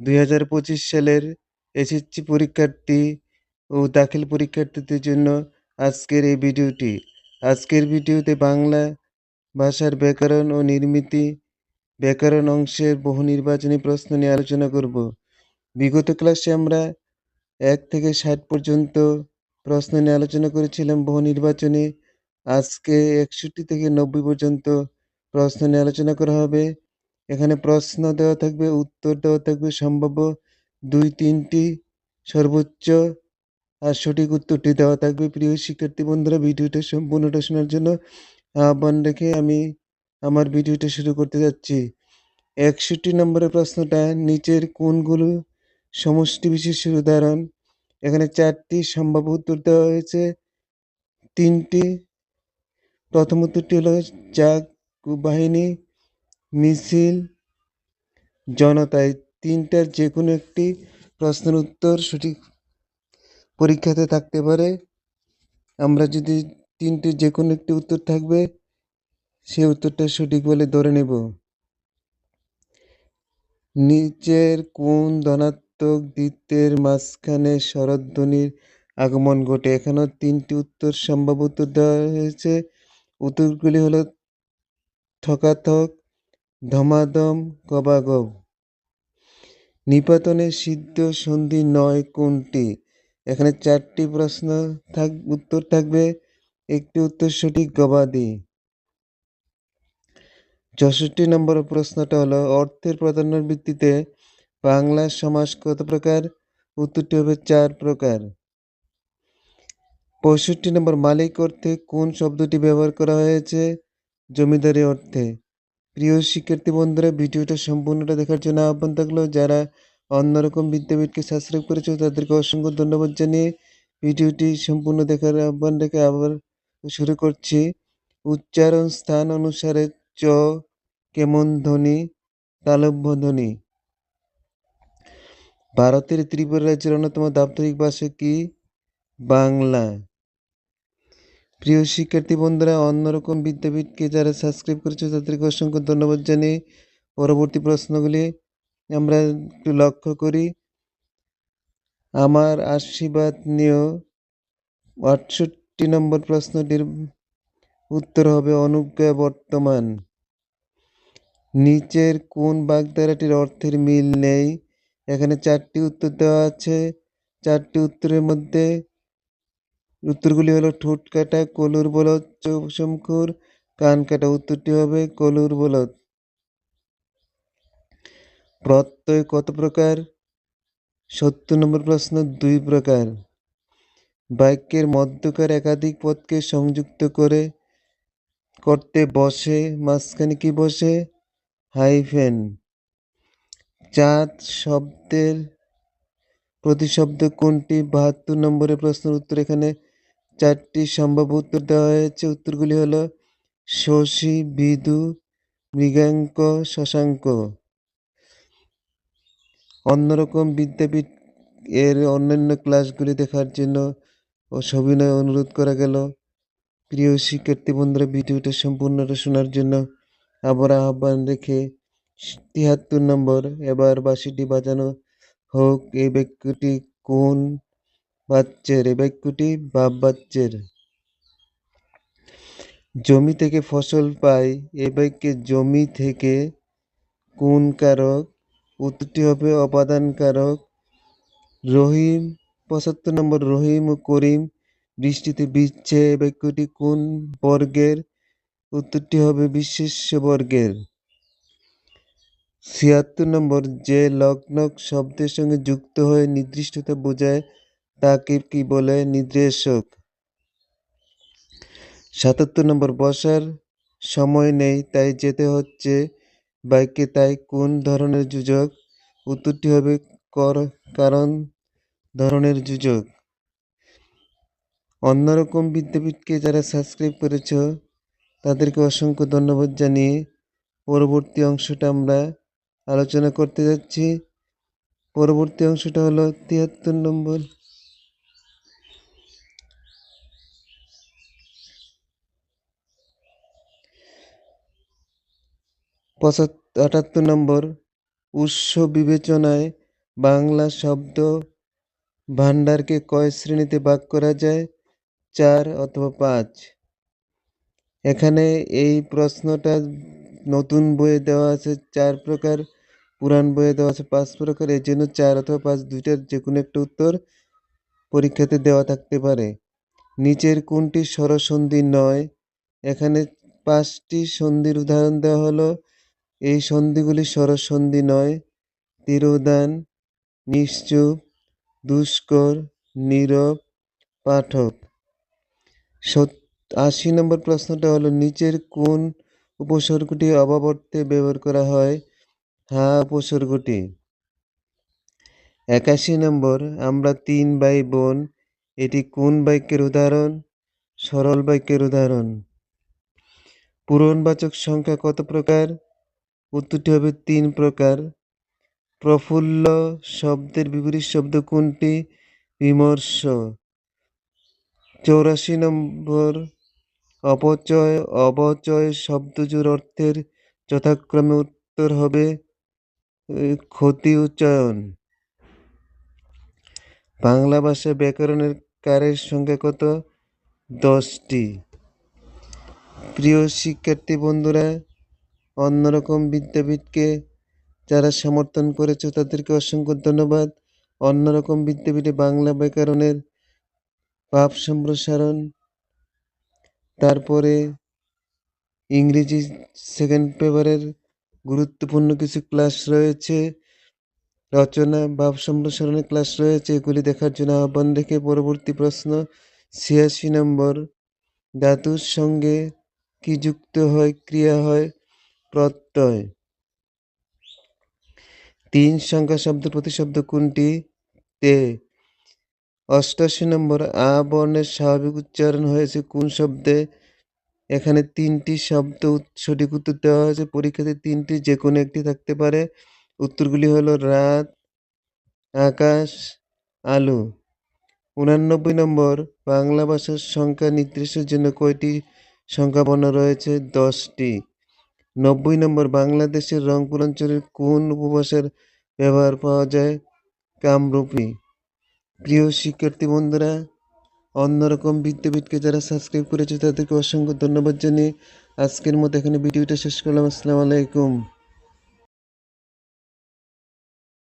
দুই হাজার পঁচিশ সালের এসএসসি পরীক্ষার্থী ও দাখিল পরীক্ষার্থীদের জন্য আজকের এই ভিডিওটি। আজকের ভিডিওতে বাংলা ভাষার ব্যাকরণ ও নির্মিতি ব্যাকরণ অংশের বহু নির্বাচনী প্রশ্ন নিয়ে আলোচনা করব। বিগত ক্লাসে আমরা এক থেকে ষাট পর্যন্ত প্রশ্ন নিয়ে আলোচনা করেছিলাম। বহু নির্বাচনী আজকে একষট্টি থেকে নব্বই পর্যন্ত প্রশ্ন নিয়ে আলোচনা করা হবে। এখানে প্রশ্ন দেওয়া থাকবে, উত্তর দেওয়া থাকবে, সম্ভাব্য দুই, তিনটি সর্বোচ্চ আর সঠিক উত্তরটি দেওয়া থাকবে। প্রিয় শিক্ষার্থী বন্ধুরা, ভিডিওটা সম্পূর্ণটা শোনার জন্য আহ্বান রেখে আমি আমার ভিডিওটা শুরু করতে যাচ্ছি। একষট্টি নম্বরের প্রশ্নটা, নিচের কোনগুলো সমষ্টি বিশেষের উদাহরণ? এখানে চারটি সম্ভাব্য উত্তর দেওয়া হয়েছে। তিনটি, প্রথম উত্তরটি হলো জাগ বাহিনী মিছিল, জনতায় তিনটার যে কোনো একটি প্রশ্নের উত্তর সঠিক পরীক্ষাতে থাকতে পারে। আমরা যদি তিনটি যে কোনো একটি উত্তর থাকবে, সে উত্তরটা সঠিক বলে ধরে নেব। নিচের কোন ধনাত্মক দ্বিত্বের মাঝখানে শরৎধ্বনির আগমন ঘটে। এখানেও তিনটি উত্তর সম্ভাব্য উত্তর দেওয়া হয়েছে। উত্তরগুলি হলো ঠকাথক ধমাধম গবাগব নিপাতনের সিদ্ধ সন্ধি নয় কোনটি? এখানে চারটি প্রশ্ন থাক, উত্তর থাকবে। একটি উত্তর সঠিক গবাদি। চৌষট্টি নম্বর প্রশ্নটা হলো, অর্থের প্রাধান্যের ভিত্তিতে বাংলা সমাজ কত প্রকার? উত্তরটি হবে চার প্রকার। পঁয়ষট্টি নম্বর, মালিক অর্থে কোন শব্দটি ব্যবহার করা হয়েছে? জমিদারি অর্থে। প্রিয় শিক্ষার্থী বন্ধুরা, ভিডিওটা সম্পূর্ণটা দেখার জন্য আহ্বান থাকল। যারা অন্যরকম বিদ্যাপীঠকে সাবস্ক্রাইব করেছে, তাদেরকে অসংখ্য ধন্যবাদ জানিয়ে ভিডিওটি সম্পূর্ণ দেখার আহ্বান রেখে আবার শুরু করছি। উচ্চারণ স্থান অনুসারে চ কেমন ধ্বনি তালব্য ধ্বনি ভারতের ত্রিপুরা রাজ্যের অন্যতম দাপ্তরিক ভাষা কি? বাংলা। প্রিয় শিক্ষার্থী বন্ধুরা, অন্যরকম বিদ্যাপীঠকে যারা সাবস্ক্রাইব করেছে, তাদেরকে অসংখ্য ধন্যবাদ জানিয়ে পরবর্তী প্রশ্নগুলি আমরা একটু লক্ষ্য করি। আমার আশীর্বাদ নিয়েও আটষট্টি নম্বর প্রশ্নটির উত্তর হবে, অনুজ্ঞা বর্তমান। নিচের কোন বাগধারাটির অর্থের মিল নেই? এখানে চারটি উত্তর দেওয়া আছে। চারটি উত্তরের মধ্যে উত্তরগুলি হলো ঠোঁট কাটা, কলুর বলদ চৌশমখুর কান কাটা। উত্তরটি হবে কলুর বলদ। প্রত্যয় কত প্রকার? সত্তর নম্বর প্রশ্ন, দুই প্রকার। বাক্যের মধ্যকার একাধিক পদকে সংযুক্ত করে করতে বসে, মাঝখানে কি বসে? হাইফেন। চাঁদ শব্দের প্রতিশব্দ কোনটি? বাহাত্তর নম্বরের প্রশ্নের উত্তর এখানে চারটি সম্ভাব্য উত্তর দেওয়া হয়েছে। উত্তরগুলি হলো শশী, বিদু, মৃগাঙ্ক, শশাঙ্ক। অন্যরকম বিদ্যাপীঠ এর অন্যান্য ক্লাসগুলি দেখার জন্য ও সবিনয় অনুরোধ করা গেল। প্রিয় শিক্ষার্থী বন্ধুরা, ভিডিওটা সম্পূর্ণটা শোনার জন্য আবার আহ্বান রেখে তিয়াত্তর নম্বর এবার বাঁশিটি বাজানো হোক। এই বাক্যটি কোন বাচ্চের এই বাক্যটি বাপ বাচ্চের। জমি থেকে ফসল পাই, এ বাক্যে জমি থেকে কোন কারক উত্তরটি হবে অপাদান কারক। রহিম, পঁচাত্তর নম্বর রহিম ও করিম বৃষ্টিতে ভিজছে, এ বাক্যটি কোন বর্গের উত্তরটি হবে বিশেষ্য বর্গের। ছিয়াত্তর নম্বর যে লগ্নক শব্দের সঙ্গে যুক্ত হয়ে নির্দিষ্টতা বোঝায় তাকে কি বলে? নির্দেশক। সাতাত্তর নম্বর বসার সময় নেই, তাই যেতে হচ্ছে বাইকে। তাই কোন ধরনের যুজক? উত্তরটি হবে কর, কারণ ধরনের যুজক। অন্যরকম বিদ্যাপীঠকে যারা সাবস্ক্রাইব করেছ, তাদেরকে অসংখ্য ধন্যবাদ জানিয়ে পরবর্তী অংশটা আমরা আলোচনা করতে যাচ্ছি। পরবর্তী অংশটা হলো তিয়াত্তর নম্বর পঁচাত্তর আটাত্তর নম্বর উৎস বিবেচনায় বাংলা শব্দ ভাণ্ডারকে কয় শ্রেণীতে ভাগ করা যায়? চার অথবা পাঁচ। এখানে এই প্রশ্নটা নতুন বইয়ে দেওয়া আছে, চার প্রকার, পুরাণ বইয়ে দেওয়া আছে, পাঁচ প্রকার, এর জন্য চার অথবা পাঁচ দুইটার যে কোনো একটা উত্তর পরীক্ষাতে দেওয়া থাকতে পারে। নিচের কোনটি স্বরসন্ধি নয়? এখানে পাঁচটি সন্ধির উদাহরণ দেওয়া হলো এই সন্ধিগুলি স্বরসন্ধি নয়, তিরোদান, নিশ্চুপ, দুষ্কর, নীরব, পাঠক। আশি নম্বর প্রশ্নটা হলো, নিচের কোন উপসর্গটি অভাব অর্থে ব্যবহার করা হয়? হা, উপসর্গটি। একাশি নম্বর, আমরা তিন বাই বোন, এটি কোন বাক্যের উদাহরণ? সরল বাক্যের উদাহরণ। পূরণবাচক সংখ্যা কত প্রকার? উত্তরটি হবে তিন প্রকার। প্রফুল্ল শব্দের বিপরীত শব্দ কোনটি? বিমর্ষ। চৌরাশি নম্বর, অপচয়, অবচয় শব্দজোর অর্থের যথাক্রমে উত্তর হবে ক্ষতি উচ্চারণ। বাংলা ভাষায় ব্যাকরণের কারের সংখ্যা কত? দশটি। প্রিয় শিক্ষার্থী বন্ধুরা অন্যরকম বিদ্যাপীঠকে যারা সমর্থন করেছে, তাদেরকে অসংখ্য ধন্যবাদ। অন্যরকম বিদ্যাপীঠে বাংলা ব্যাকরণের ভাব সম্প্রসারণ, তারপরে ইংরেজি সেকেন্ড পেপারের গুরুত্বপূর্ণ কিছু ক্লাস রয়েছে, রচনা ভাব সম্প্রসারণের ক্লাস রয়েছে, এগুলি দেখার জন্য আহ্বান রেখে পরবর্তী প্রশ্ন ছিয়াশি নম্বর। ধাতুর সঙ্গে কি যুক্ত হয়, ক্রিয়া হয়? প্রত্যয়। তিন সংখ্যা শব্দ প্রতিশব্দ কোনটি? তে। অষ্টাশি নম্বর, আ বর্ণের স্বাভাবিক উচ্চারণ হয়েছে কোন শব্দে? এখানে তিনটি শব্দ সঠিক উত্তর দেওয়া হয়েছে। পরীক্ষাতে তিনটি যে কোনো একটি থাকতে পারে। উত্তরগুলি হলো রাত, আকাশ, আলো। উনানব্বই নম্বর, বাংলা ভাষার সংখ্যা নির্দেশের জন্য কয়টি সংখ্যাবর্ণ রয়েছে? দশটি। নব্বই নম্বর, বাংলাদেশের রংপুর অঞ্চলের কোন উপভাষার ব্যবহার পাওয়া যায়? কামরূপী। প্রিয় শিক্ষার্থী বন্ধুরা অন্যরকম বিদ্যাপীঠকে যারা সাবস্ক্রাইব করেছে তাদেরকে অসংখ্য ধন্যবাদ জানিয়ে আজকের মতো এখানে ভিডিওটা শেষ করলাম। আসসালামু আলাইকুম।